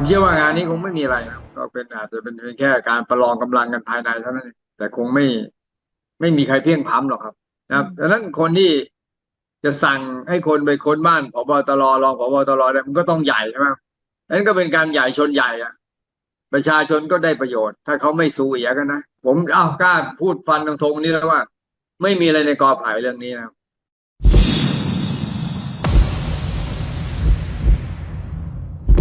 ผมเชื่อว่างานนี้คงไม่มีอะไรนะก็เป็นอาจจะเป็นเพียงแค่การประลองกำลังกันภายในเท่านั้นเองแต่คงไม่ไม่มีใครเพียงพล้ำหรอกครับ นะครับดังนั้นคนที่จะสั่งให้คนไปค้นบ้านผบตรรองผบตรเนี่ยมันก็ต้องใหญ่ใช่ไหมนั้นก็เป็นการใหญ่ชนใหญ่อะประชาชนก็ได้ประโยชน์ ถ้าเขาไม่สูเอียกันนะ ผมอ้าวกล้าพูดฟันตรงๆนี้แล้วว่า ไม่มีอะไรในกอไผ่เรื่องนี้นะ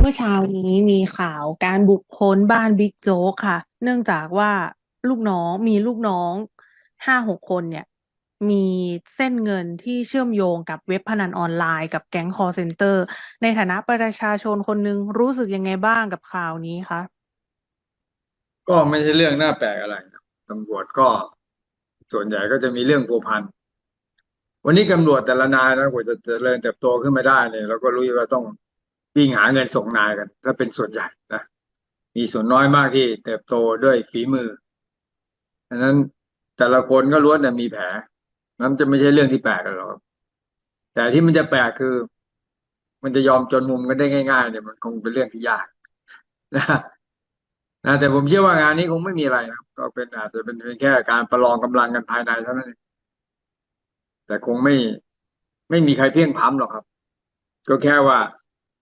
มื่อเช้านี้มีข่าวการบุกคคลบ้านบิ๊กโจ๊กค่ะ เนื่องจากว่าลูกน้องมีลูกน้องห้าหกคนเนี่ย มีเส้นเงินที่เชื่อมโยงกับเว็บพนันออนไลน์กับแก๊งคอร์เซนเตอร์ ในฐานะประชาชนคนหนึ่งรู้สึกยังไงบ้างกับข่าวนี้คะก็ไม่ใช่เรื่องน่าแปลกอะไรตำรวจก็ส่วนใหญ่ก็จะมีเรื่องผูกพันวันนี้ตำรวจแต่ละนายนะกว่าจะเจริญเติบโตขึ้นมาได้เนี่ยเราก็รู้ว่าต้อง วิ่งหาเงินส่งนายกันถ้าเป็นส่วนใหญ่นะมีส่วนน้อยมากที่เติบโตด้วยฝีมือดังนั้นแต่ละคนก็ล้วนแต่มีแผลนั้นจะไม่ใช่เรื่องที่แปลกกันหรอกแต่ที่มันจะแปลกคือ มันจะยอมจนมุมกันได้ง่าย ๆ เนี่ยมันคงเป็นเรื่องที่ยากนะนะแต่ผมเชื่อว่างานนี้คงไม่มีอะไรนะก็เป็นอาจจะเป็นเพียงแค่การประลองกำลังกันภายในเท่านั้นแต่คงไม่ไม่มีใครเพียงพ้ำหรอกครับ ก็แค่ว่า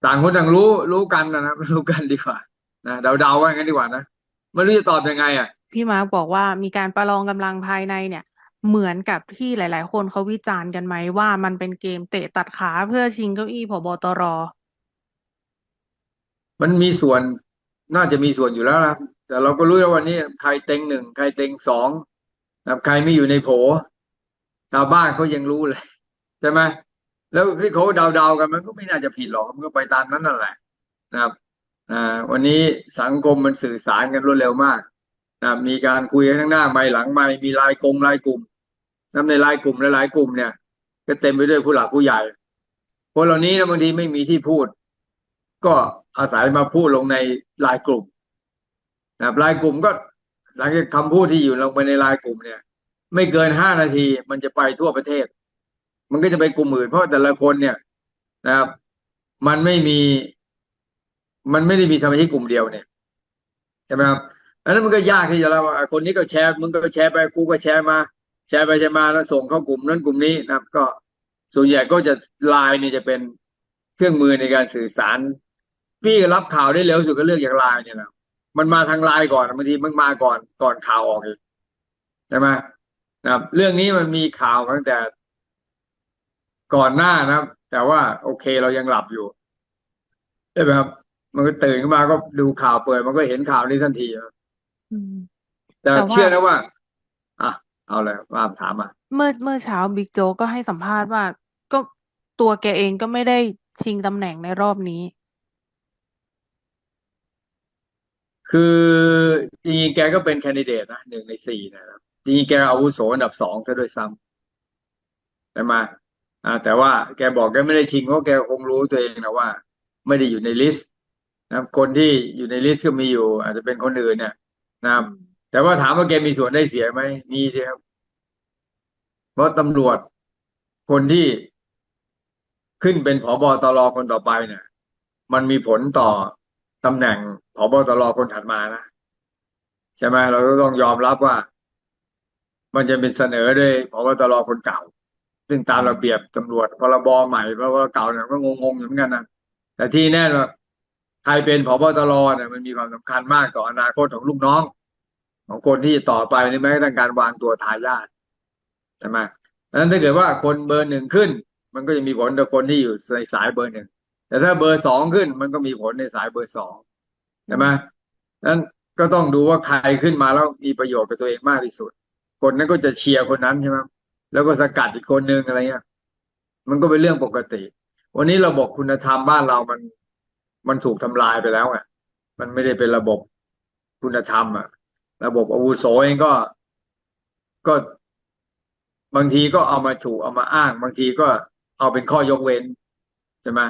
ต่างคนต่างรู้รู้กันนะนะรู้กันดีกว่านะเดาๆว่างั้นดีกว่านะไม่รู้จะตอบยังไงอะ พี่มาร์กบอกว่ามีการประลองกำลังภายในเนี่ย เหมือนกับที่หลาย ๆ คนเขาวิจารณ์กันไหมว่ามันเป็นเกมเตะตัดขาเพื่อชิงเก้าอี้ผบตร มันมีส่วนน่าจะมีส่วนอยู่แล้วนะครับแต่เราก็รู้แล้ววันนี้ใครเต็งหนึ่งใครเต็งสองนะครับใครไม่อยู่ในโผชาวบ้านเขายังรู้เลยใช่ไหม แล้วที่เขาเดาๆกันมันก็ไม่น่าจะผิดหรอกมันก็ไปตามนั้นนั่นแหละนะครับอ่าวันนี้สังคมมันสื่อสารกันรวดเร็วมากนะมีการคุยกันข้างหน้าไม่หลังไม่มีไลายกลุ่มไลายกลุ่มนับในไลายกลุ่มหลายกลุ่มเนี่ย ก็เต็มไปด้วยผู้หลักผู้ใหญ่คนเหล่านี้นะบางทีไม่มีที่พูด ก็อาศัยมาพูดลงในไลายกลุ่มนะครับไลายกลุ่มก็ หลังจากคำพูดที่อยู่ลงไปในไลายกลุ่มเนี่ย ไม่เกินห้านาทีมันจะไปทั่วประเทศ มันก็จะไปกลุ่มอื่นเพราะแต่ละคนเนี่ยนะครับ มันไม่มี มันไม่ได้มีสมาชิกกลุ่มเดียวเนี่ยใช่ไหมครับอันนั้นมันก็ยากที่จะเราคนนี้ก็แชร์มึงก็แชร์ไปกูก็แชร์มา แชร์ไปแชร์มาแล้วส่งเข้ากลุ่มนั้นกลุ่มนี้นะครับ ก็ส่วนใหญ่ก็จะไลน์เนี่ยจะเป็นเครื่องมือในการสื่อสาร พี่รับข่าวได้เร็วสุดก็เรื่องอย่างไลน์เนี่ยนะมันมาทางไลน์ก่อนบางทีมันมาก่อนก่อนข่าวออกอีกใช่ไหมนะครับ เรื่องนี้มันมีข่าวตั้งแต่ ก่อนหน้านะครับ แต่ว่าโอเคเรายังหลับอยู่ใช่ไหมครับ มันก็ตื่นขึ้นมาก็ดูข่าวเปิด มันก็เห็นข่าวนี้ทันทีครับอืมแต่แต่ว่า เชื่อนะว่า อะ เอาเลยว่าถามมาเมื่อเมื่อเช้าบิ๊กโจ๊กก็ให้สัมภาษณ์ว่า ก็ตัวแกเองก็ไม่ได้ชิงตำแหน่งในรอบนี้ คือจริงๆแกก็เป็นแคนดิเดตนะหนึ่งในสี่นะครับจริงๆแกอาวุโสอันดับสองซะด้วยซ้ำใช่ไหม อ่าแต่ว่าแกบอกแกไม่ได้ชิงเพราะแกคงรู้ตัวเองนะว่า ไม่ได้อยู่ในลิสต์นะครับคนที่อยู่ในลิสต์ก็มีอยู่ อาจจะเป็นคนอื่นเนี่ยนะครับ แต่ว่าถามว่าแกมีส่วนได้เสียไหมมีสิครับ เพราะตำรวจคนที่ขึ้นเป็นผบตรคนต่อไปเนี่ย มันมีผลต่อตำแหน่งผบตรคนถัดมานะใช่ไหมเราก็ต้องยอมรับว่า มันจะเป็นเสนอด้วยผบตรคนเก่า ซึ่งตามระเบียบตำรวจพรบใหม่พรบเก่าเนี่ยก็งงๆอยู่เหมือนกันนะแต่ที่แน่ว่าใครเป็นผบตรเนี่ยมันมีความสำคัญมากต่ออนาคตของลูกน้อง ของคนที่ต่อไปนี่แม้กระทั่งการวางตัวทายาทใช่ไหมดังนั้นถ้าเกิดว่าคนเบอร์หนึ่งขึ้น มันก็จะมีผลต่อคนที่อยู่ในสายเบอร์หนึ่งแต่ถ้าเบอร์สองขึ้น มันก็มีผลในสายเบอร์สองใช่ไหมนั้นก็ต้องดูว่าใครขึ้นมาแล้วมีประโยชน์กับตัวเองมากที่สุด คนนั้นก็จะเชียร์คนนั้นใช่ไหม แล้วก็สกัดอีกคนนึงอะไรเงี้ย มันก็เป็นเรื่องปกติ วันนี้ระบบคุณธรรมบ้านเรามัน มันถูกทำลายไปแล้วอะ มันไม่ได้เป็นระบบคุณธรรม อะ ระบบอาวุโสเองก็ก็บางทีก็เอามาถูกเอามาอ้าง บางทีก็เอาเป็นข้อยกเว้นใช่ไหม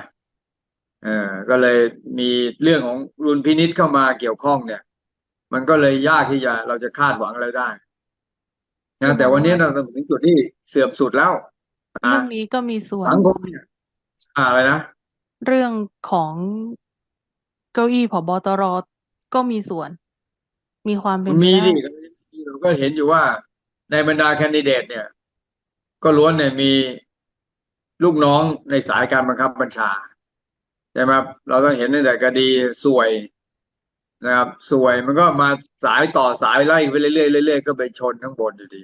เออก็เลยมีเรื่องของรุนพินิษเข้ามาเกี่ยวข้องเนี่ย มันก็เลยยากที่จะเราจะคาดหวังอะไรได้ นะแต่วันนี้เราถึงจุดที่เสื่อมสุดแล้วเรื่อะองนี้ก็มีส่วนสังคมเนี่ยอ่าอะไรนะเรื่องของเก้าอี้ผบตรก็มีส่วน มีความเป็นมันไปมีได้ดิเราก็เห็นอยู่ว่าในบรรดาแคนดิเดต เนี่ย ก็ล้วนเนี่ยมีลูกน้องในสายการบังคับบัญชาใช่ไหมครับเราต้องเห็นตั้งแต่คดีสวย นะครับสวยมันก็มาสายต่อสายไล่ไปเรื่อยๆเรื่อยๆก็ไปชนข้างบนอยู่ดี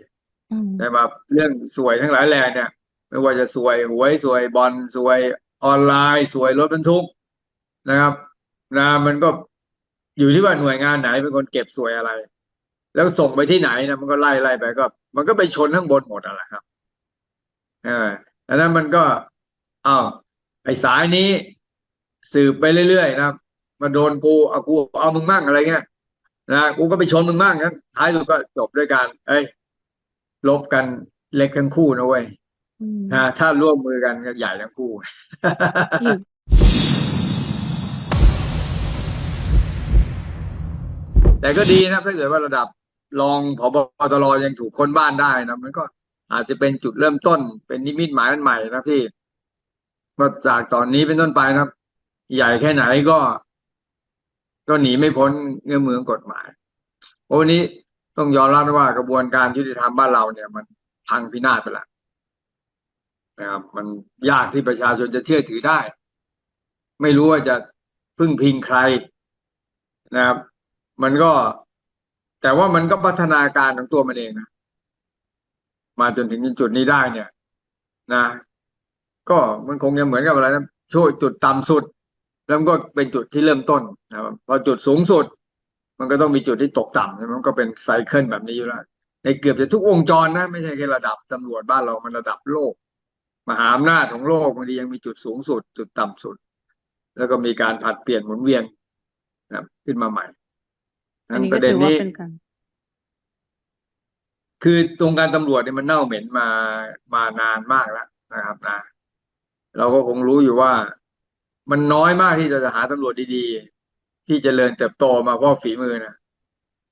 อืมใช่ไหมครับเรื่องสวยทั้งหลายแหล่เนี่ย ไม่ว่าจะสวยหวยสวยบอลสวยออนไลน์ สวยรถบรรทุกนะครับนะมันก็อยู่ที่ว่าหน่วยงานไหนเป็นคนเก็บสวยอะไร แล้วส่งไปที่ไหนนะมันก็ไล่ไล่ไปก็ มันก็ไปชนข้างบนหมดอะไรครับเออดังนั้นมันก็อ้าวไอ้สายนี้สืบไปเรื่อยๆนะครับ มาโดนกูเอากูเอามึงมั่งอะไรเงี้ยนะกูก็ไปชนมึงมั่งงั้นท้ายสุดก็จบด้วยการเอ้ยลบกันเล็กทั้งคู่นะเว้ยอืมนะถ้าร่วมมือกันก็ใหญ่ทั้งคู่อีกแต่ก็ดีนะถ้าเกิดว่าระดับรองผบตรยังถูกค้นบ้านได้นะมันก็อาจจะเป็นจุดเริ่มต้นเป็นนิมิตหมายอันใหม่นะที่ว่าจากตอนนี้เป็นต้นไปนะครับใหญ่แค่ไหนก็ ก็หนีไม่พ้นเงื่อมือกฎหมายเพราะวันนี้ต้องยอมรับว่ากระบวนการยุติธรรมบ้านเราเนี่ย มันพังพินาศไปแล้วนะครับมันยากที่ประชาชนจะเชื่อถือได้ ไม่รู้ว่าจะพึ่งพิงใครนะครับ มันก็ แต่ว่ามันก็พัฒนาการของตัวมันเองนะมาจนถึงจุดนี้ได้เนี่ย นะ ก็มันคงจะเหมือนกับอะไรนะช่วยจุดต่ำสุด แล้วมันก็เป็นจุดที่เริ่มต้นนะครับพอจุดสูงสุด มันก็ต้องมีจุดที่ตกต่ำใช่ไหมมันก็เป็นไซเคิลแบบนี้อยู่แล้วในเกือบจะทุกวงจรนะ ไม่ใช่แค่ระดับตำรวจบ้านเรามันระดับโลก มหาอำนาจของโลกบางทียังมีจุดสูงสุด จุดต่ำสุด แล้วก็มีการผลัดเปลี่ยนหมุนเวียนนะครับขึ้นมาใหม่อันนี้ปก็ระเด็นถือว่านี้เป็นการคือตรงการตำรวจเนี่ยมันเน่าเหม็นมามานานมากแล้วนะครับนะเราก็คงรู้อยู่ว่า มันน้อยมากที่จะหาตำรวจดีๆ ที่จเจริญเติบโตมาเพราะฝีมือนะ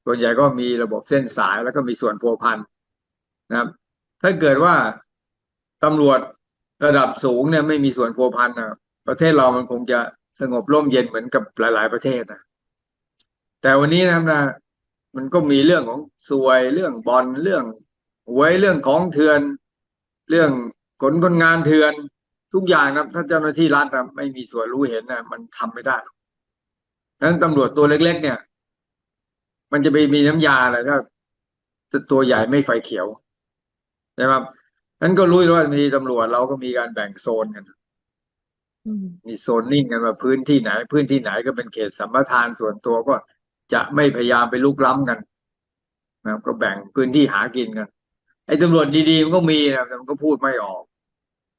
ส่วนใหญ่ก็มีระบบเส้นสายแล้วก็มีส่วนพัวพันนะครับ ถ้าเกิดว่าตำรวจระดับสูงเนี่ยไม่มีส่วนพัวพันนะประเทศเรามันคงจะสงบร่มเย็นเหมือนกับหลาย ๆ ประเทศนะแต่วันนี้นะครับนะมันก็มีเรื่องของสวยเรื่องบอลเรื่องหวยเรื่องของเถื่อน เรื่องขนคนงานเถื่อน ทุกอย่างนะถ้าเจ้าหน้าที่รัฐนะไม่มีส่วนรู้เห็นนะมันทำไม่ได้ดังนั้นตำรวจตัวเล็ก ๆ เนี่ย มันจะไปมีน้ำยาอะไรถ้าตัวใหญ่ไม่ไฟเขียวใช่ไหมครับนั้นก็รู้ว่ามีตำรวจเราก็มีการแบ่งโซนกันมีโซนนิ่งกันว่าพื้นที่ไหน พื้นที่ไหนก็เป็นเขตสัมปทานส่วนตัวก็จะไม่พยายามไปลุกล้ำกันนะครับก็แบ่งพื้นที่หากินกันไอ้ตำรวจดีๆมันก็มีนะแต่มันก็พูดไม่ออก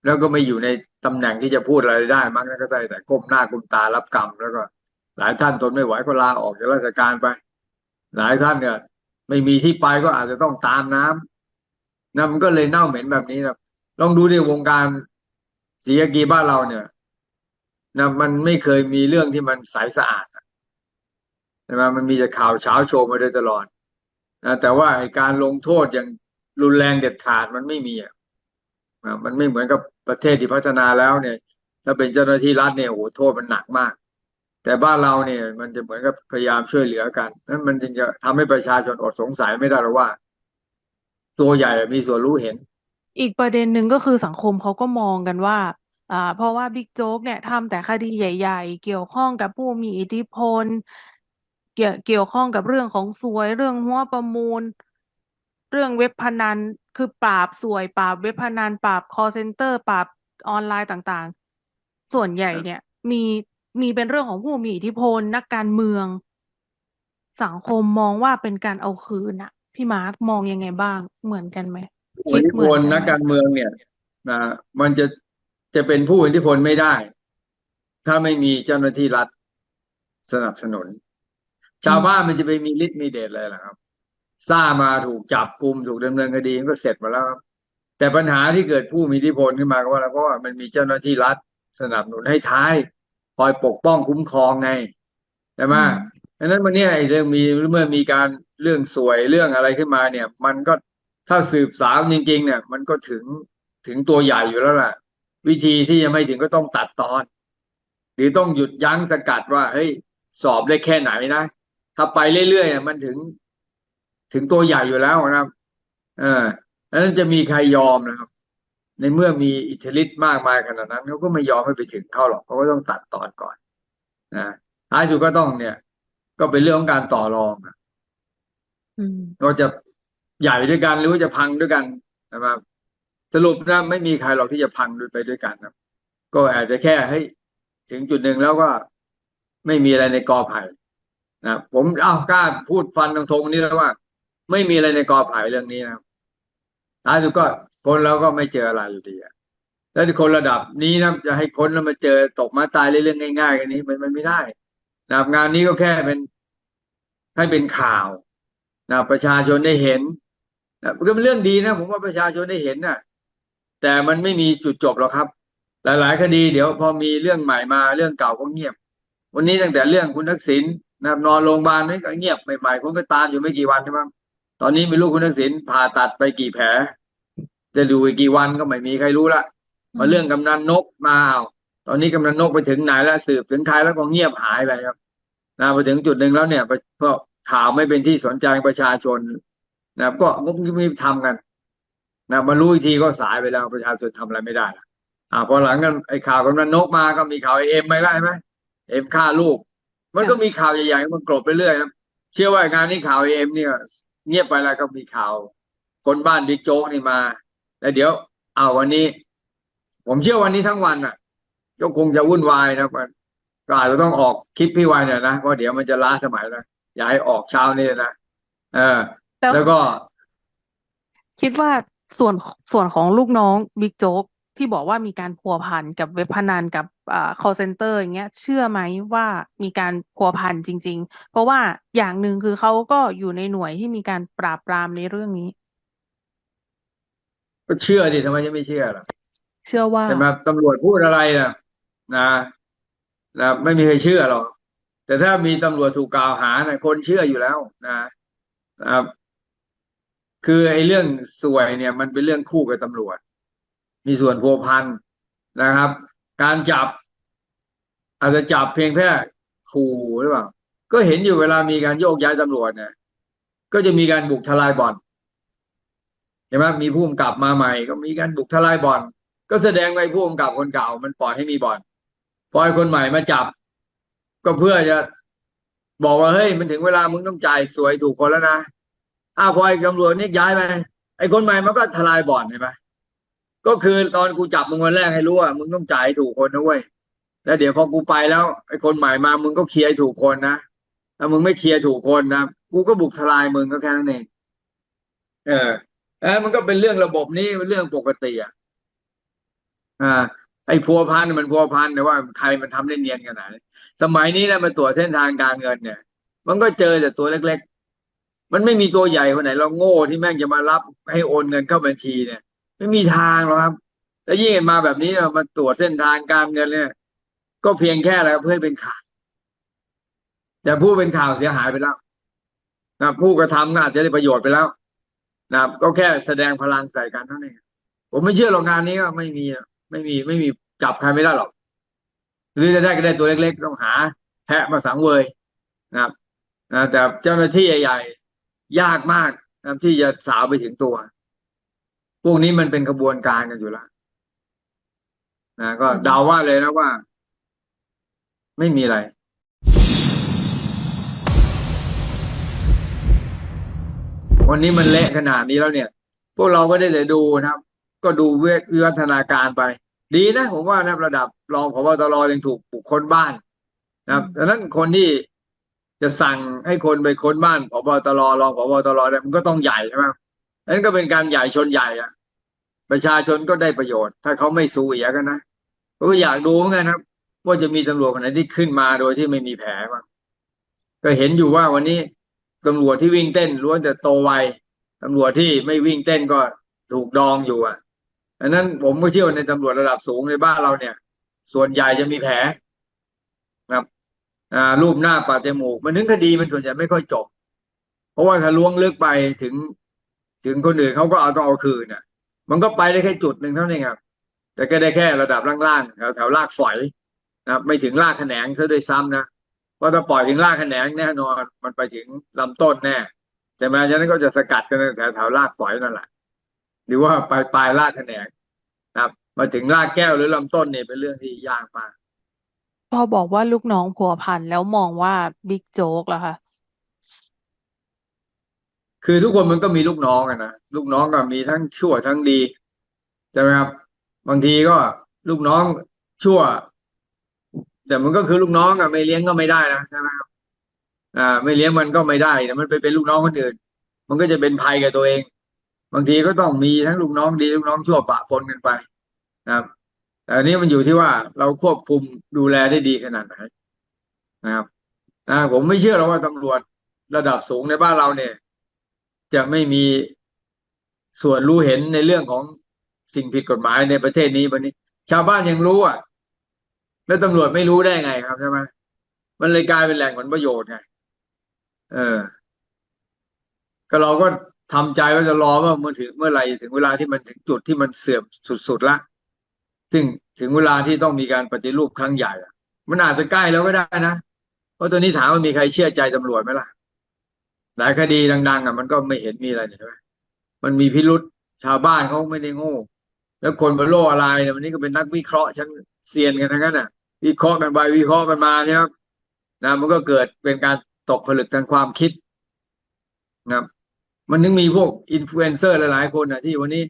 แล้วก็ไม่อยู่ในตำแหน่งที่จะพูดอะไรได้มั้งก็ได้แต่ก้มหน้าก้มตารับกรรมแล้วก็ หลายท่านทนไม่ไหวก็ลาออกจากราชการไป หลายท่านเนี่ย ไม่มีที่ไปก็อาจจะต้องตามน้ำนะมันก็เลยเน่าเหม็นแบบนี้นะลองดูในวงการศรีกากีบ้านเราเนี่ยนะมันไม่เคยมีเรื่องที่มันใสสะอาดอะใช่ไหมมันมีแต่ข่าวเช้าโชว์มาโดยตลอดนะแต่ว่าไอการลงโทษอย่างรุนแรงเด็ดขาดมันไม่มีอะ มันไม่เหมือนกับประเทศที่พัฒนาแล้วเนี่ย ถ้าเป็นเจ้าหน้าที่รัฐเนี่ยโอ้โหโทษมันหนักมาก แต่บ้านเราเนี่ยมันจะเหมือนกับพยายามช่วยเหลือกันนั้นมันจึงจะทำให้ประชาชนอดสงสัยไม่ได้หรอกว่า ตัวใหญ่มีส่วนรู้เห็น อีกประเด็นหนึ่งก็คือสังคมเขาก็มองกันว่าอ่าเพราะว่าบิ๊กโจ๊กเนี่ยทำแต่คดีใหญ่ ๆ เกี่ยวข้องกับผู้มีอิทธิพล เกี่ยวเกี่ยวข้องกับเรื่องของสวยเรื่องหัวประมูล เรื่องเว็บพนัน คือปราบสวยปราบเว็บพนันปราบ call center ปราบออนไลน์ต่างๆ ส่วนใหญ่เนี่ย มีมีเป็นเรื่องของผู้มีอิทธิพลนักการเมือง สังคมมองว่าเป็นการเอาคืนอะพี่มาร์คมองยังไงบ้างเหมือนกันไหมผู้อิทธิพลนักการเมืองเนี่ยนะมันจะจะเป็นผู้อิทธิพลไม่ได้ ถ้าไม่มีเจ้าหน้าที่รัฐสนับสนุน ชาวบ้านมันจะไปมีฤทธิ์มีเดชอะไรล่ะครับ ซ่ามาถูกจับกุมถูกดำเนินคดีมันก็เสร็จหมาแล้วครับแต่ปัญหาที่เกิดผู้มีอิทธิพลขึ้นมาก็ว่าอะไรเพราะว่ามันมีเจ้าหน้าที่รัฐสนับสนุนให้ท้ายคอยปกป้องคุ้มครองไงใช่ไหมอืมดังนั้นวันนี้ไอ้เรื่องมีเมื่อมีการเรื่องสวยเรื่องอะไรขึ้นมาเนี่ย มันก็ถ้าสืบสาวจริง ๆ เนี่ย มันก็ถึงถึงตัวใหญ่อยู่แล้วล่ะ วิธีที่จะไม่ถึงก็ต้องตัดตอน หรือต้องหยุดยั้งสกัดว่าเฮ้ยสอบได้แค่ไหนนะ ถ้าไปเรื่อยๆอะมันถึง ถึงตัวใหญ่อยู่แล้วนะครับ เออแล้วจะมีใครยอมนะครับ ในเมื่อมีอิทธิฤทธิ์มากมายขนาดนั้นเขาก็ไม่ยอมให้ไปถึงเขาหรอกเขาก็ต้องตัดตอนก่อนนะท้ายสุดก็ต้องเนี่ย ก็เป็นเรื่องของการต่อรองอะอืมว่าจะใหญ่ด้วยกันหรือว่าจะพังด้วยกันนะครับ สรุปนะไม่มีใครหรอกที่จะพังด้วยไปด้วยกันนะก็อาจจะแค่ให้ยถึงจุดหนึ่งแล้วก็ไม่มีอะไรในกอไผ่นะผมอ้าวกล้าพูดฟันตรงทงนี้แล้วว่า ไม่มีอะไรในกอไผ่เรื่องนี้นะครับท้ายสุดก็คนเราก็ไม่เจออะไรอยู่ดีอะแล้วที่คนระดับนี้นะจะให้คนแล้วมาเจอตกมาตายเรื่องง่ายๆกันนี้มันมันไม่ได้นะครับงานนี้ก็แค่เป็นให้เป็นข่าวนะประชาชนได้เห็นนะก็เป็นเรื่องดีนะ ผมว่าประชาชนได้เห็นนะแต่มันไม่มีจุดจบหรอกครับ หลาย ๆ คดีเดี๋ยวพอมีเรื่องใหม่มาเรื่องเก่าก็เงียบ วันนี้ตั้งแต่เรื่องคุณทักษิณนะครับนอนโรงพยาบาลนี่ก็เงียบใหม่ๆคนก็ตามอยู่ไม่กี่วันใช่ไหม ตอนนี้ไม่รู้คุณทักษิณผ่าตัดไปกี่แผล จะดูอีกกี่วันก็ไม่มีใครรู้ละมาเรื่องกำนันนกมาตอนนี้กำนันนกไปถึงไหนแล้วสืบถึงใครแล้วก็เงียบหายไปครับนะไปถึงจุดหนึ่งแล้วเนี่ยเพราะข่าวไม่เป็นที่สนใจประชาชนนะก็งุบงิบงิบทำกันนะมารู้อีกทีก็สายไปแล้วประชาชนทำอะไรไม่ได้อ่าพอหลังกันไอ้ข่าวกำนันนกมาก็มีข่าวไอเอ็มไม่ได้ไหมเอ็มฆ่าลูก มันก็มีข่าวใหญ่ๆมันกลบไปเรื่อยครับเชื่อว่างานนี้ข่าวไอเอ็มเนี่ย เงียบไปแล้วก็มีข่าว คนบ้านบิ๊กโจ๊กนี่มา แล้วเดี๋ยวเอาวันนี้ ผมเชื่อวันนี้ทั้งวันอะก็คงจะวุ่นวายนะก็อาจจะต้องออกคลิปพี่วายหน่อยนะเพราะเดี๋ยวมันจะล้าสมัยแล้วอย่าให้ออกเช้านี่นะเออแล้วแล้วก็ คิดว่าส่วนส่วนของลูกน้องบิ๊กโจ๊ก ที่บอกว่ามีการพัวพันกับเว็บพนันกับอ่า call center อย่างเงี้ยเชื่อไหมว่ามีการพัวพันจริง ๆ เพราะว่าอย่างหนึ่งคือเขาก็อยู่ในหน่วยที่มีการปราบปรามในเรื่องนี้ ก็เชื่อดิทำไมจะไม่เชื่อล่ะเชื่อว่าใช่ไหมตำรวจพูดอะไรนะนะนะไม่มีใครเชื่อหรอกแต่ถ้ามีตำรวจถูกกล่าวหานะคนเชื่ออยู่แล้วนะนะครับคือไอ้เรื่องสวยเนี่ย มันเป็นเรื่องคู่กับตำรวจ มีส่วนพัวพันนะครับ การจับ อาจจะจับเพียงแค่ขู่หรือเปล่าก็เห็นอยู่เวลามีการโยกย้ายตำรวจเนี่ย ก็จะมีการบุกทลายบ่อนใช่ไหมมีผู้กำกับมาใหม่ ก็มีการบุกทลายบ่อน ก็แสดงไว้ผู้กำกับคนเก่า มันปล่อยให้มีบ่อนพอให้คนใหม่มาจับ ก็เพื่อจะบอกว่าเฮ้ยมันถึงเวลามึงต้องจ่ายสวยถูกคนแล้วนะอ้าวพอไอ้ตำรวจนี่ย้ายไปไอ้คนใหม่มันก็ทลายบ่อนเห็นไหม ก็คือตอนกูจับมึงวันแรกให้รู้ว่ามึงต้องจ่ายถูกคนนะเว้ยแล้วเดี๋ยวพอกูไปแล้วไอ้คนใหม่มามึงก็เคลียร์ถูกคนนะถ้ามึงไม่เคลียร์ถูกคนนะกูก็บุกทลายมึงก็แค่นั้นเองเออเออมันก็เป็นเรื่องระบบนี้เป็นเรื่องปกติอะอ่าไอ้พัวพันมันพัวพันแต่ว่าใครมันทำได้เนียนขนาดไหนสมัยนี้นะมาตรวจเส้นทางการเงินเนี่ย มันก็เจอแต่ตัวเล็ก ๆ มันไม่มีตัวใหญ่คนไหนเราโง่ที่แม่งจะมารับให้โอนเงินเข้าบัญชีเนี่ย ไม่มีทางหรอกครับ แล้วยิ่งมาแบบนี้เรามาตรวจเส้นทางการเงินเนี่ย ก็เพียงแค่อะไรเพื่อเป็นข่าวแต่ผู้เป็นข่าวเสียหายไปแล้วนะผู้กระทำก็อาจจะได้ประโยชน์ไปแล้วนะก็แค่แสดงพลังใส่กันเท่านั้นเองผมไม่เชื่อหรอกงานนี้ก็ไม่มีไม่มีไม่มีจับใครไม่ได้หรอกหรือจะได้ก็ได้ตัวเล็กๆ ต้องหาแพะมาสังเวยนะครับนะแต่เจ้าหน้าที่ใหญ่ๆ ยากมากนะที่จะสาวไปถึงตัว พวกนี้มันเป็นขบวนการกันอยู่แล้วนะก็อืมเดาว่าเลยนะว่า ไม่มีอะไรวันนี้มันเละขนาดนี้แล้วเนี่ย พวกเราก็ได้แต่ดูนะครับ ก็ดูเววิวัฒนาการไป ดีนะผมว่านะระดับรองผบตรยังถูกบุคคลบ้านนะครับดังนั้นคนที่จะสั่งให้คนไปค้นบ้านผบตรรองผบตรเนี่ยมันก็ต้องใหญ่ใช่ไหม นั้นก็เป็นการใหญ่ชนใหญ่อะประชาชนก็ได้ประโยชน์ ถ้าเขาไม่สูเอียกันนะก็อยากดูเหมือนกันครับว่าจะมีตำรวจคนไหนที่ขึ้นมาโดยที่ไม่มีแผลบ้างก็เห็นอยู่ว่าวันนี้ตำรวจที่วิ่งเต้นล้วนแต่โตไวตำรวจที่ไม่วิ่งเต้นก็ถูกดองอยู่อะดังนั้นผมก็เชื่อว่าในตำรวจระดับสูงในบ้านเราเนี่ย ส่วนใหญ่จะมีแผลนะครับอ่ารูปหน้าปาดจมูกมันถึงคดีมันส่วนใหญ่ไม่ค่อยจบ เพราะว่าถ้าล้วงลึกไปถึง ถึงคนอื่นเขาก็เอาต้องเอาคืนน่ะมันก็ไปได้แค่จุดหนึ่งเท่านั้นเองครับ แต่ก็ได้แค่ระดับล่างๆแถวแถวลากฝอยนะครับไม่ถึงลากแขนงซะด้วยซ้ำนะเพราะถ้าปล่อยถึงรากแขนงแน่นอน มันไปถึงลำต้นแน่ใช่ไหมฉะนั้นก็จะสกัดกันแต่แถวรากฝอยนั่นแหละหรือว่าปลายปลายรากแขนงนะครับมาถึงรากแก้วหรือลำต้นเนี่ยเป็นเรื่องที่ยากมากพอบอกว่าลูกน้องผัวพันแล้วมองว่าบิ๊กโจ๊กล่ะคะ คือทุกคนมันก็มีลูกน้องอะนะลูกน้องก็มีทั้งชั่วทั้งดีใช่ไหมครับ บางทีก็ลูกน้องชั่ว แต่มันก็คือลูกน้องอะไม่เลี้ยงก็ไม่ได้นะใช่ไหมครับอ่า ไม่เลี้ยงมันก็ไม่ได้แต่มันไปเป็นลูกน้องคนอื่น มันก็จะเป็นภัยกับตัวเอง บางทีก็ต้องมีทั้งลูกน้องดีลูกน้องชั่วปะปนกันไปนะครับแต่อันนี้มันอยู่ที่ว่าเราควบคุมดูแลได้ดีขนาดไหนนะครับอ่าผมไม่เชื่อหรอกว่าตำรวจระดับสูงในบ้านเราเนี่ย จะไม่มีส่วนรู้เห็นในเรื่องของสิ่งผิดกฎหมายในประเทศนี้วันนี้ ชาวบ้านยังรู้อะ แล้วตำรวจไม่รู้ได้ไงครับใช่ไหมมันเลยกลายเป็นแหล่งผลประโยชน์ไงเออ ก็เราก็ทำใจว่าจะรอว่าเมื่อถึงเมื่อไหร่ถึงเวลาที่มันถึงจุดที่มันเสื่อมสุดๆละซึ่งถึงเวลาที่ต้องมีการปฏิรูปครั้งใหญ่อะมันอาจจะใกล้แล้วก็ได้นะเพราะตอนนี้ถามว่ามีใครเชื่อใจตำรวจไหมล่ะ หลายคดีดัง ๆ อะ มันก็ไม่เห็นมีอะไรนี่ใช่ไหมมันมีพิรุษชาวบ้านเขาไม่ได้โง่ แล้วคนบนโลกออนไลน์เนี่ยวันนี้ก็เป็นนักวิเคราะห์ชั้นเซียนกันทั้งนั้นอะ วิเคราะห์กันไปวิเคราะห์กันมาเนี่ยครับนะมันก็เกิดเป็นการตกผลึกทางความคิดนะครับ มันถึงมีพวกอินฟลูเอนเซอร์หลายๆคนอะ ที่วันนี้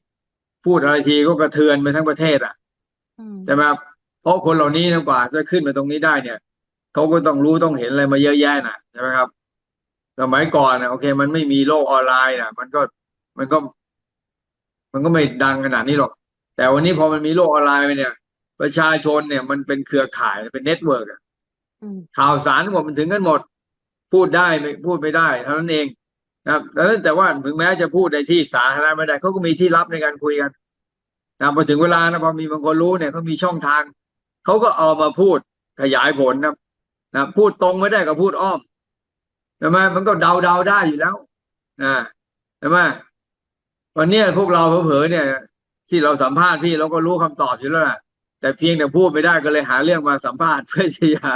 พูดอะไรทีก็กระเทือนไปทั้งประเทศอะอืมใช่ไหมครับเพราะคนเหล่านี้นะกว่าจะขึ้นมาตรงนี้ได้เนี่ยเขาก็ต้องรู้ต้องเห็นอะไรมาเยอะแยะน่ะใช่ไหมครับ สมัยก่อนนะโอเค มันไม่มีโลกออนไลน์นะมันก็มันก็ มันก็ไม่ดังขนาดนี้หรอก แต่วันนี้พอมันมีโลกออนไลน์ไปเนี่ย ประชาชนเนี่ยมันเป็นเครือข่ายเป็นเน็ตเวิร์กอะอืมข่าวสารทั้งหมดมันถึงกันหมด พูดได้ไม่พูดไม่ได้เท่านั้นเองนะครับแต่แต่ว่าถึงแม้จะพูดในที่สาธารณะไม่ได้เขาก็มีที่ลับในการคุยกันนะพอถึงเวลานะพอมีบางคนรู้เนี่ยเขามีช่องทางเขาก็เอามาพูดขยายผลนะครับนะพูดตรงไม่ได้ก็พูดอ้อม ใช่ไหมมันก็เดาเดาได้อยู่แล้วนะใช่ไหมวันนี้พวกเราเผลอๆเนี่ย ที่เราสัมภาษณ์พี่เราก็รู้คำตอบอยู่แล้วแหละแต่เพียงแต่พูดไม่ได้ก็เลยหาเรื่องมาสัมภาษณ์เพื่อที่จะ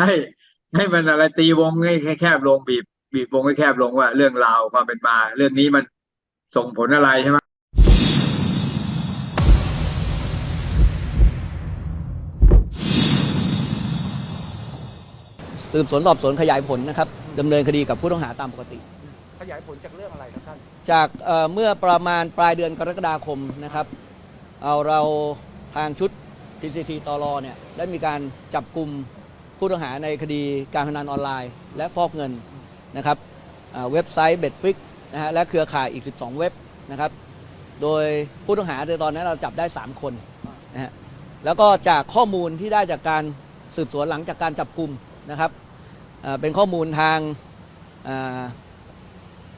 ให้ให้มันอะไรตีวงให้แคบลงบีบบีบวงให้แคบลงว่า เรื่องราวความเป็นมา เรื่องนี้มันส่งผลอะไรใช่ไหม สืบสวนสอบสวนขยายผลนะครับดำเนินคดีกับผู้ต้องหาตามปกติ ขยายผลจากเรื่องอะไรครับท่าน จากเอ่อเมื่อประมาณปลายเดือนกรกฎาคมนะครับ เอาเราทางชุด TCT ตรเนี่ยได้มีการจับกลุ่มผู้ต้องหาในคดีการพนันออนไลน์ และฟอกเงินนะครับเอ่อเว็บไซต์เบ็ดฟิกนะฮะและเครือข่ายอีก 12 เว็บนะครับ โดยผู้ต้องหาในตอนนั้นเราจับได้ 3 คนนะฮะแล้วก็จากข้อมูลที่ได้จากการสืบสวนหลังจากการจับกลุ่มนะครับ เอ่อเป็นข้อมูลทางเอ่อ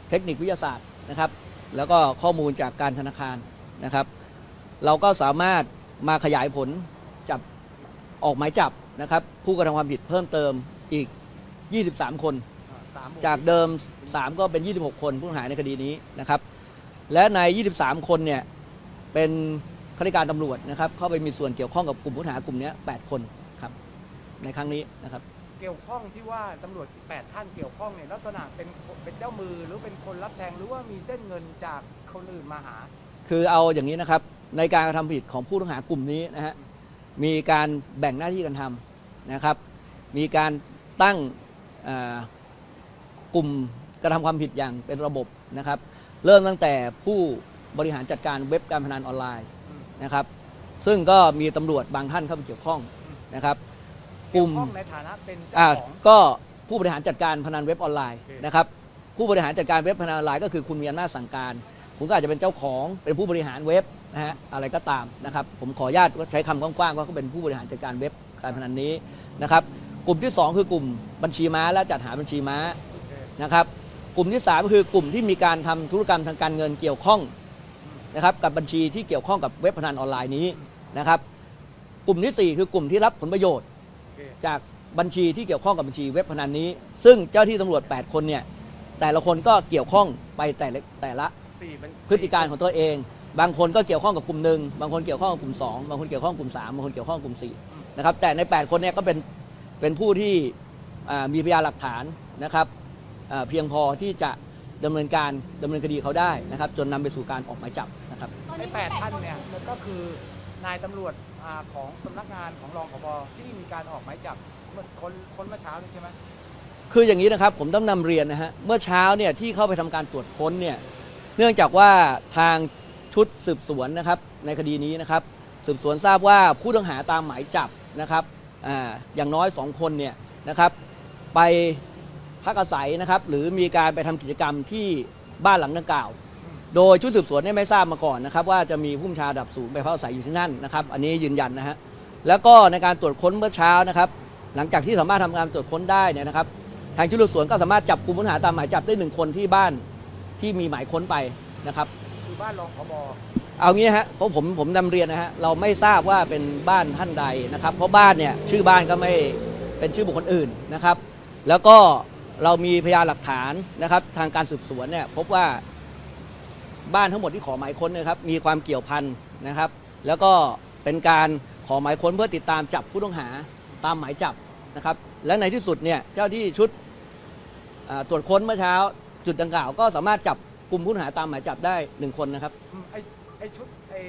เทคนิควิทยาศาสตร์นะครับ แล้วก็ข้อมูลจากการธนาคารนะครับ เราก็สามารถมาขยายผลจับออกหมายจับนะครับ ผู้กระทำความผิดเพิ่มเติมอีก 23 คนสามจากเดิม 3 ก็เป็น 26 คนผู้ต้องหาในคดีนี้นะครับ และใน 23 คนเนี่ยเป็นข้าราชการตำรวจนะครับ เข้าไปมีส่วนเกี่ยวข้องกับกลุ่มผู้ต้องหากลุ่มเนี้ย8คนครับในครั้งนี้นะครับ เกี่ยวข้องที่ว่าตำรวจแปดท่านเกี่ยวข้องเนี่ยลักษณะเป็นเป็นเจ้ามือหรือเป็นคนรับแทงหรือว่ามีเส้นเงินจากคนอื่นมาหา คือเอาอย่างนี้นะครับ ในการกระทำผิดของผู้ต้องหากลุ่มนี้นะฮะมีการแบ่งหน้าที่กันทำนะครับ มีการตั้งกลุ่มกระทำความผิดอย่างเป็นระบบนะครับ เริ่มตั้งแต่ผู้บริหารจัดการเว็บการพนันออนไลน์นะครับ ซึ่งก็มีตำรวจบางท่านเข้าไปเกี่ยวข้องนะครับ กเกี่ยลุ่วมข้องในฐานะเป็นเจ้าอ่าของก็ผู้บริหารจัดการพนันเว็บออนไลน์โอเคนะครับผู้บริหารจัดการเว็บพนันออนไลน์ก็คือคุณมีอำนาจสั่งการ คุณก็อาจจะเป็นเจ้าของเป็นผู้บริหารเว็บนะฮะอะไรก็ตามนะครับ ผมขออนุญาตใช้คำกว้างๆว่าเขาเป็นผู้บริหารจัดการเว็บการพนันนี้นะครับกลุ่มที่ 2 คือกลุ่มบัญชีม้าและจัดหาบัญชีม้านะครับกลุ่มที่ 3 คือกลุ่มที่มีการทำธุรกรรมทางการเงินเกี่ยวข้องนะครับกับบัญชีที่เกี่ยวข้องกับเว็บพนันออนไลน์นี้นะครับกลุ่มที่ 4 คือกลุ่มที่รับผลประโยชน์โอเค จากบัญชีที่เกี่ยวข้องกับบัญชีเว็บพนันนี้ ซึ่งเจ้าที่ตำรวจ 8 คนเนี่ยแต่ละคนก็เกี่ยวข้องไปแต่ละแต่ละสี่เป็นพฤติการของตัวเอง บางคนก็เกี่ยวข้องกับกลุ่มหนึ่งบางคนเกี่ยวข้องกับกลุ่ม2บางคนเกี่ยวข้องกับกลุ่ม3บางคนเกี่ยวข้องกับกลุ่ม4นะครับแต่ใน 8 คนเนี่ยก็เป็นเป็นผู้ที่อ่ามีพยานหลักฐานนะครับอ่าเพียงพอที่จะดำเนินการดำเนินคดีเขาได้นะครับ จนนำไปสู่การออกหมายจับนะครับไอ้แปดท่านเนี่ยก็คือนายตำรวจ อาของสำนักงานของรองผบที่มีการออกหมายจับคนคนเมื่อเช้านี่ใช่ไหมคืออย่างนี้นะครับผมต้องนำเรียนนะฮะเมื่อเช้าเนี่ยที่เข้าไปทำการตรวจค้นเนี่ยเนื่องจากว่าทางชุดสืบสวนนะครับในคดีนี้นะครับสืบสวนทราบว่าผู้ต้องหาตามหมายจับนะครับออย่างน้อยสองคนเนี่ยนะครับไปพักอาศัยนะครับหรือมีการไปทำกิจกรรมที่บ้านหลังดังกล่าว โดยชุดสืบสวนเนี่ยไม่ทราบมาก่อนนะครับว่าจะมีผู้บัญชาดับสูงไปพักอาศัยอยู่ที่นั่นนะครับอันนี้ยืนยันนะฮะแล้วก็ในการตรวจค้นเมื่อเช้านะครับหลังจากที่สามารถทำการตรวจค้นได้เนี่ยนะครับทางชุดสืบสวนก็สามารถจับกลุ่มผู้ต้องหาตามหมายจับได้หนึ่งคนที่บ้านที่มีหมายค้นไปนะครับคือบ้านรองผบเอางี้ฮะเพราะผมผมนำเรียนนะฮะเราไม่ทราบว่าเป็นบ้านท่านใดนะครับเพราะบ้านเนี่ยชื่อบ้านก็ไม่เป็นชื่อบุคคลอื่นนะครับ แล้วก็เรามีพยานหลักฐานนะครับทางการสืบสวนเนี่ยพบว่า บ้านทั้งหมดที่ขอหมายค้นเนยครับมีความเกี่ยวพันนะครับ แล้วก็เป็นการขอหมายค้นเพื่อติดตามจับผู้ต้องหาตามหมายจับนะครับ และในที่สุดเนี่ยเจ้าที่ชุดตรวจค้นเมื่อเช้าจุดดังกล่าว ก็สามารถจับกลุ่มผู้ต้องหาตามหมายจับได้หนึ่งคนนะครับไอ้ไอ้ชุดไอ้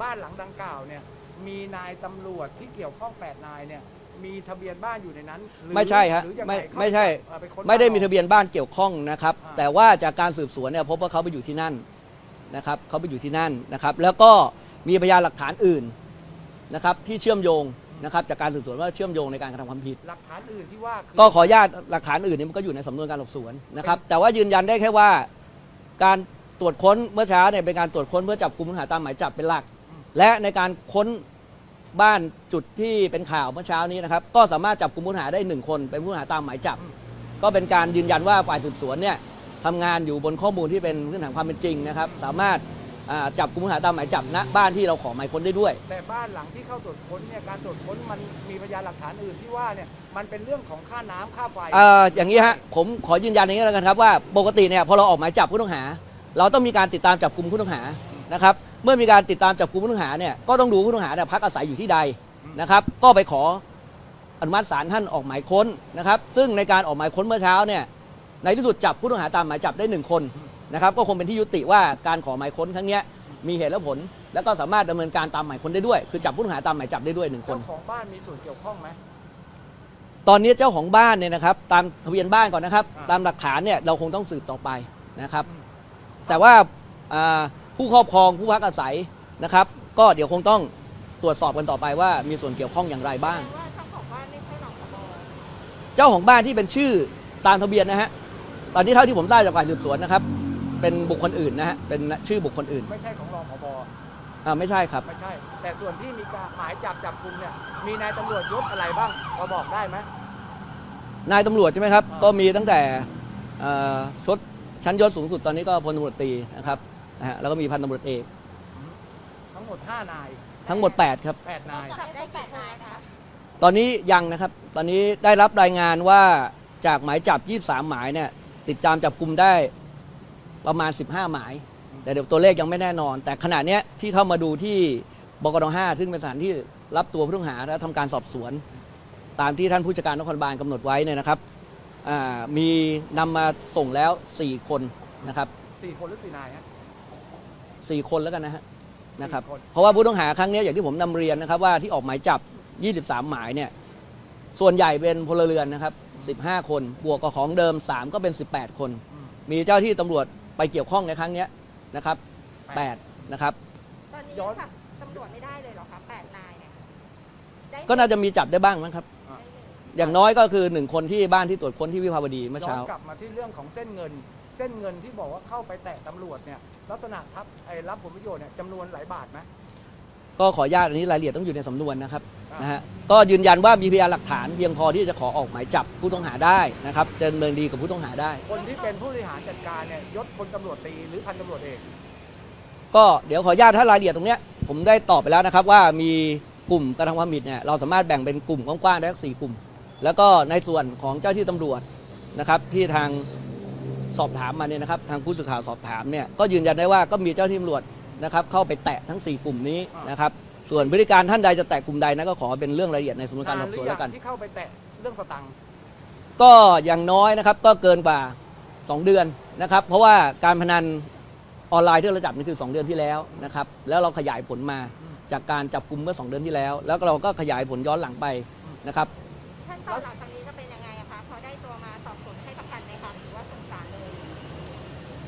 บ้านหลังดังกล่าวเนี่ยมีนายตำรวจที่เกี่ยวข้องแปดนายเนี่ย มีทะเบียนบ้านอยู่ในนั้นหรือไม่ใช่ฮะหรือยังงไม่เข้าไม่ใช่ เอ่อปค้นไม่ได้บ้านมีทะเบียนบ้านเกี่ยวข้องนะครับอ่าแต่ว่าจากการสืบสวนเนี่ยพบว่าเขาไปอยู่ที่นั่นนะครับเขาไปอยู่ที่นั่นนะครับ แล้วก็มีพยานหลักฐานอื่นนะครับที่เชื่อมโยงนะครับจากการสืบสวนว่าเชื่อมโยงในการกระทำความผิด หลักฐานอื่นที่ว่าคืก็ขออนุญาตหลักฐานอื่นเนี่ยมันก็อยู่ในสำนวนการสอบสวนนะครับ แต่ว่ายืนยันได้แค่ว่า การตรวจค้นเมื่อเช้าเนี่ยเป็นการตรวจค้นเพื่อจับกลุ่มผู้ต้องหาตามหมายจับเป็นหลักและในการค้น บ้านจุดที่เป็นข่าวเมื่อเช้านี้นะครับ ก็สามารถจับกลุ่มผู้ต้องหาได้หนึ่งคน เป็นผู้ต้องหาตามหมายจับ ก็เป็นการยืนยันว่าฝ่ายสืบสวนเนี่ยทำงานอยู่บนข้อมูลที่เป็นพื้นฐานความเป็นจริงนะครับ สามารถอ่าจับกลุ่มผู้ต้องหาตามหมายจับณบ้านที่เราขอหมายค้นได้ด้วย แต่บ้านหลังที่เข้าตรวจค้นเนี่ยการตรวจค้นมันมีพยานหลักฐานอื่นที่ว่าเนี่ยมันเป็นเรื่องของค่าน้ำค่าไฟเอ่ออย่างนี้ฮะผมขอยืนยันอย่างนี้แล้วกันครับว่าปกติเนี่ยพอเราออกหมายจับผู้ต้องหา เราต้องมีการติดตามจับกลุ่มผู้ต้องหานะครับ เมื่อมีการติดตามจับกลุ่มผู้ต้องหาเนี่ยก็ต้องดูผู้ต้องหาเนี่ยพักอาศัยอยู่ที่ใดนะครับ ก็ไปขออนุมัติศาลท่านออกหมายค้นนะครับ ซึ่งในการออกหมายค้นเมื่อเช้าเนี่ยในที่สุดจับผู้ต้องหาตามหมายจับได้หนึ่งคนนะครับ ก็คงเป็นที่ยุติว่าการขอหมายค้นครั้งเนี้ยมีเหตุและผล แล้วก็สามารถดำเนินการตามหมายค้นได้ด้วย คือจับผู้ต้องหาตามหมายจับได้ด้วยหนึ่งคนเจ้าของบ้านมีส่วนเกี่ยวข้องไหมตอนนี้เจ้าของบ้านเนี่ยนะครับ ตามทะเบียนบ้านก่อนนะครับอ่าตามหลักฐานเนี่ยเราคงต้องสืบต่อไปนะครับอืมแต่ว่าอ่า ผู้ครอบครองผู้พักอาศัยนะครับ ก็เดี๋ยวคงต้องตรวจสอบกันต่อไปว่ามีส่วนเกี่ยวข้องอย่างไรบ้าง ว่าเจ้าของบ้านไม่ใช่รองผบเจ้าของบ้านที่เป็นชื่อตามทะเบียนนะฮะตอนนี้เท่าที่ผมทราบจากฝ่ายสืบสวนนะครับ เป็นบุคคลอื่นนะฮะเป็นชื่อบุคคลอื่นไม่ใช่ของรองผบอ่าไม่ใช่ครับ ไม่ใช่ แต่ส่วนที่มีการหมายจับจับกลุ่มเนี่ยมีนายตำรวจยศอะไรบ้างพอบอกได้ไหม นายตำรวจใช่ไหมครับ อ่า ก็มีตั้งแต่เอ่อชดชั้นยศสูงสุดตอนนี้ก็พลตำรวจตรีนะครับ นะฮะแล้วก็มีพันตำรวจเอกทั้งหมด 5 นาย ทั้งหมด 8 ครับ 8 นาย จับได้แปดนายคะตอนนี้ยังนะครับ ตอนนี้ได้รับรายงานว่าจากหมายจับ 23 หมายเนี่ยติดตามจับกลุ่มได้ประมาณ 15 หมาย แต่เดี๋ยวตัวเลขยังไม่แน่นอน แต่ขณะเนี้ยที่เข้ามาดูที่บกน5ซึ่งเป็นสถานที่รับตัวผู้ต้องหาและทำการสอบสวน ตามที่ท่านผู้จัดการนครบาลกำหนดไว้เนี่ยนะครับอ่ามีนำมาส่งแล้ว 4 คนนะครับ 4 คนหรือ 4 นายฮะ 4 คนแล้วกันนะฮะสี่นะครับคน เพราะว่าผู้ต้องหาครั้งเนี้ยอย่างที่ผมนำเรียนนะครับว่าที่ออกหมายจับ 23 หมายเนี่ยส่วนใหญ่เป็นพลเรือนนะครับ 15 คนบวกกับของเดิม 3 ก็เป็น 18 คน อืม มีเจ้าที่ตำรวจไปเกี่ยวข้องในครั้งเนี้ยนะครับ8นะครับ ตอนนี้ย้อน ค่ะตำรวจไม่ได้เลยเหรอคะแปดนายเนี่ยได้ก็น่าจะมีจับได้บ้างมั้งครับ ได้หนึ่งอย่างน้อยก็คือ1คนที่บ้านที่ตรวจค้นที่วิภาวดีเมื่อย้อเช้านกลับมาที่เรื่องของเส้นเงิน เส้นเงินที่บอกว่าเข้าไปแตะตำรวจเนี่ยลักษณะทับไอ้รับผลประโยชน์เนี่ยจำนวนหลายบาทไหม ก็ขออนุญาตอันนี้รายละเอียดต้องอยู่ในสำนวนนะครับอ่านนะฮะก็ยืนยันว่ามีพยานหลักฐานเพียงพอที่จะขอออกหมายจับผู้ต้องหาได้นะครับจะดำเนินดีกับผู้ต้องหาได้ คนที่เป็นผู้บริหารจัดการเนี่ยยศพลตำรวจตรีหรือพันตำรวจเอก ก็เดี๋ยวขออนุญาตถ้ารายละเอียดตรงเนี้ยผมได้ตอบไปแล้วนะครับว่ามีกลุ่มกระทำความผิดเนี่ยเราสามารถแบ่งเป็นกลุ่มกว้างๆได้ทั้งสี่กลุ่ม แล้วก็ในส่วนของเจ้าที่ตำรวจนะครับที่ทาง สอบถามมาเนี่ยนะครับทางผู้สื่อข่าวสอบถามเนี่ยก็ยืนยันได้ว่าก็มีเจ้าที่ตำรวจนะครับเข้าไปแตะทั้ง 4 กลุ่มนี้นะครับส่วนพฤติการท่านใดจะแตะกลุ่มใดนั้นก็ขอเป็นเรื่องรายละเอียดในสำนวนการนาสนอบหรืสวนอยัแล้วกันงที่เข้าไปแตะเรื่องสตังค์ก็อย่างน้อยนะครับก็เกินกว่า 2 เดือนนะครับ เพราะว่าการพนันออนไลน์ที่เราจับนี่คือ 2 เดือนที่แล้วนะครับแล้วเราขยายผลมาจากการจับกลุ่มเมื่อ 2 เดือนที่แล้ว แล้วเราก็ขยายผลย้อนหลังไปนะครับขั้นตอนหลังจากนี้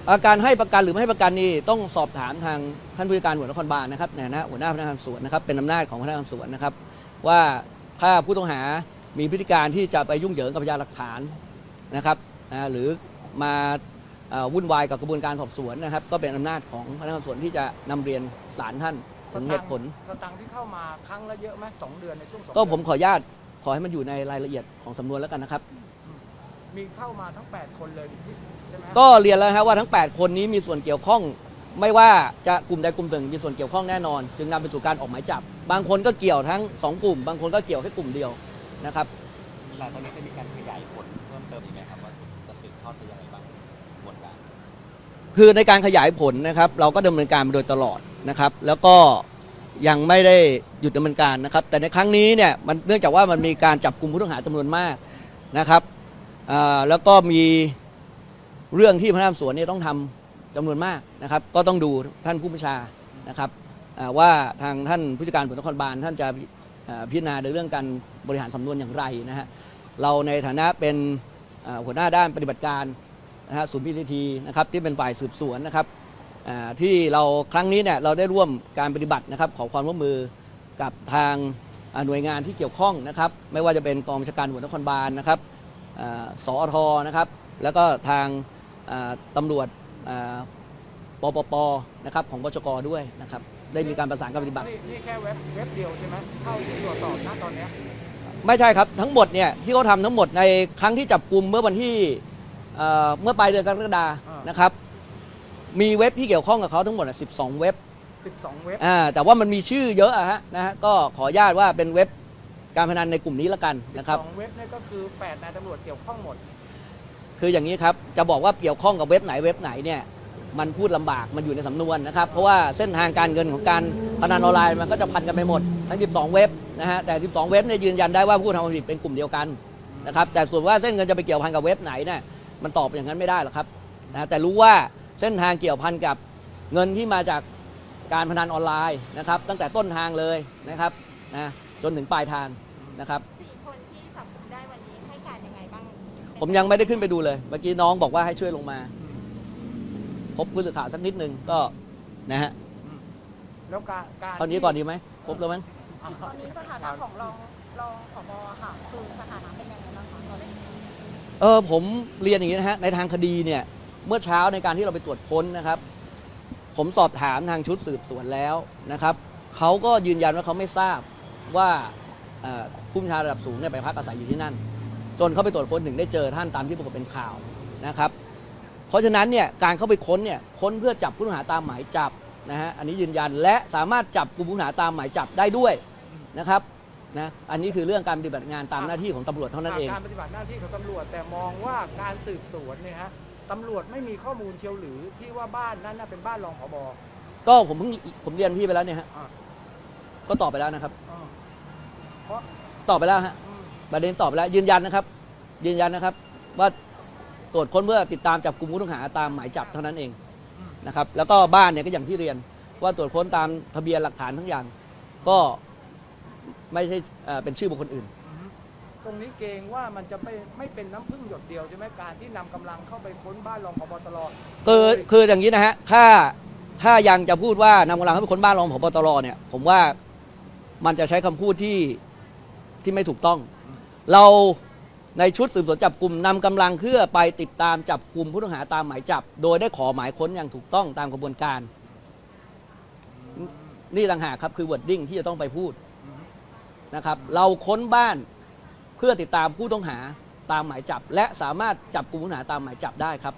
อาการให้ประกันหรือไม่ให้ประกันนี่ต้องสอบถามทางท่านผู้การหัวหน้านครบาลนะครับในฐานะหัวหน้าพนักงานสอบสวนนะครับเป็นอำนาจของพนักงานสอบสวนนะครับ ว่าถ้าผู้ต้องหามีพฤติการที่จะไปยุ่งเหยิงกับพยานหลักฐานนะครับอ่าหรือมาเอ่อวุ่นวายกับกระบวนการสอบสวนนะครับ ก็เป็นอำนาจของพนักงานสอบสวนที่จะนำเรียนศาลท่านถึงเหตุผลสตังค์ที่เข้ามาครั้งละเยอะไหมสองเดือนในช่วงสองก็เดือนผมขออนุญาตขอให้มันอยู่ในรายละเอียดของสำนวนแล้วกันนะครับ มีเข้ามาทั้ง 8 คนเลยใช่ไหม ก็เรียนแล้วนะครับว่าทั้ง 8 คนนี้มีส่วนเกี่ยวข้อง ไม่ว่าจะกลุ่มใดกลุ่มหนึ่งมีส่วนเกี่ยวข้องแน่นอน จึงนำไปสู่การออกหมายจับ บางคนก็เกี่ยวทั้ง 2 กลุ่ม บางคนก็เกี่ยวแค่กลุ่มเดียวนะครับ หลังจากนี้จะมีการขยายผลเพิ่มเติมอีกไหมครับว่าจะสืบทอดไปยังไงบ้างกระบวนการ คือในการขยายผลนะครับเราก็ดำเนินการมาโดยตลอดนะครับ แล้วก็ยังไม่ได้หยุดดำเนินการนะครับ แต่ในครั้งนี้เนี่ยมันเนื่องจากว่ามันมีการจับกลุ่มผู้ต้องหาจำนวนมากนะครับอ่าแล้วก็มี เรื่องที่พนักงานสวนเนี่ยต้องทำจำนวนมากนะครับ ก็ต้องดูท่านผู้บัญชานะครับว่าทางท่านผู้จัดการตำรวจนครบาลท่านจะพิจารณาในเรื่องการบริหารสำนวนอย่างไรนะฮะเราในฐานะเป็นหัวหน้าด้านปฏิบัติการนะฮะศูนย์พีซีทีนะครับที่เป็นฝ่ายสืบสวนนะครับที่เราครั้งนี้เนี่ยเราได้ร่วมการปฏิบัตินะครับ ขอความร่วมมือกับทางหน่วยงานที่เกี่ยวข้องนะครับ ไม่ว่าจะเป็นกองบัญชาการตำรวจนครบาลนะครับอสอทนะครับ แล้วก็ทาง ตำรวจอ่าปปปนะครับของบชกด้วยนะครับได้มีการประสานการปฏิบัตินี่นี่แค่เว็บเว็บเดียวใช่ไหมเท่าที่ตรวจสอบนะตอนเนี้ยไม่ใช่ครับทั้งหมดเนี่ยที่เขาทำทั้งหมดในครั้งที่จับกลุ่มเมื่อวันที่เอ่อเมื่อปลายเดือนกรกฎานะครับมีเว็บที่เกี่ยวข้องกับเขาทั้งหมดอะ12 เว็บ 12 เว็บอ่าแต่ว่ามันมีชื่อเยอะอะฮะนะฮะก็ขออนุญาตว่าเป็นเว็บการพนันในกลุ่มนี้ละกันนะครับ12เว็บเนี่ยก็คือ 8 นายตำรวจเกี่ยวข้องหมด คืออย่างนี้ครับจะบอกว่าเกี่ยวข้องกับเว็บไหนเว็บไหนเนี่ยมันพูดลำบากมันอยู่ในสำนวนนะครับ เพราะว่าเส้นทางการเงินของการพนันออนไลน์มันก็จะพันกันไปหมดทั้ง 12 เว็บนะฮะแต่ 12 เว็บเนี่ยยืนยันได้ว่าผู้ทำความผิดเป็นกลุ่มเดียวกันนะครับแต่ส่วนว่าเส้นเงินจะไปเกี่ยวพันกับเว็บไหนเนี่ยมันตอบอย่างนั้นไม่ได้หรอกครับนะแต่รู้ว่าเส้นทางเกี่ยวพันกับเงินที่มาจากการพนันออนไลน์นะครับ ตั้งแต่ต้นทางเลยนะครับนะจนถึงปลายทางนะครับ ผมยังไม่ได้ขึ้นไปดูเลย เมื่อกี้น้องบอกว่าให้ช่วยลงมา พบผู้สื่อข่าวสักนิดนึงก็นะฮะแล้วการการเท่านี้ก่อนดีไหมครบแล้วมั้งอ่าตอนนี้สถานะของรองรองผบค่ะ คือสถานะเป็นยังไงบ้างคะตอนนี้เออผมเรียนอย่างนี้นะฮะในทางคดีเนี่ย เมื่อเช้าในการที่เราไปตรวจค้นนะครับ ผมสอบถามทางชุดสืบสวนแล้วนะครับเขาก็ยืนยันว่าเขาไม่ทราบว่าเอ่อผู้บัญชาระดับสูงเนี่ยไปพักอาศัยอยู่ที่นั่น จนเขาไปตรวจค้นถึงได้เจอท่านตามที่ปรากฏเป็นข่าวนะครับ เพราะฉะนั้นเนี่ยการเข้าไปค้นเนี่ยค้นเพื่อจับผู้ต้องหาตามหมายจับนะฮะอันนี้ยืนยันและสามารถจับกลุ่มผู้ต้องหาตามหมายจับได้ด้วยนะครับนะอันนี้คือเรื่องการปฏิบัติงานตามหน้าที่ของตำรวจเท่านั้นเองการปฏิบัติหน้าที่ของตำรวจแต่มองว่าการสืบสวนเนี่ยฮะตำรวจไม่มีข้อมูลเชียวหรือที่ว่าบ้านนั้นน่ะเป็นบ้านรองผบก็ผมเพิ่งผมเรียนพี่ไปแล้วเนี่ยฮะอ่าก็ตอบไปแล้วนะครับอ่าเพราะตอบไปแล้วฮะอืม ประเด็นตอบไปแล้วยืนยันนะครับ ยืนยันนะครับ ว่าตรวจค้นเพื่อติดตามจับกลุ่มผู้ต้องหาตามหมายจับเท่านั้นเองนะครับ แล้วก็บ้านเนี่ยก็อย่างที่เรียน ว่าตรวจค้นตามทะเบียนหลักฐานทั้งอย่าง ก็ไม่ใช่เอ่อเป็นชื่อบุคคลอื่นอืมตรงนี้เกรงว่ามันจะไม่ไม่เป็นน้ำพึ่งหยดเดียวใช่ไหมการที่นำกำลังเข้าไปค้นบ้านรองผบตรคือคืออย่างนี้นะฮะถ้าถ้ายังจะพูดว่านำกำลังเข้าไปค้นบ้านรองผบตรเนี่ย ผมว่ามันจะใช้คำพูดที่ที่ไม่ถูกต้อง เราในชุดสืบสวนจับกลุ่มนำกำลังเพื่อไปติดตามจับกลุ่มผู้ต้องหาตามหมายจับ โดยได้ขอหมายค้นอย่างถูกต้องตามกระบวนการ นี่ต่างหากครับคือ wording ที่จะต้องไปพูดนะครับ เราค้นบ้านเพื่อติดตามผู้ต้องหาตามหมายจับ และสามารถจับกลุ่มผู้ต้องหาตามหมายจับได้ครับ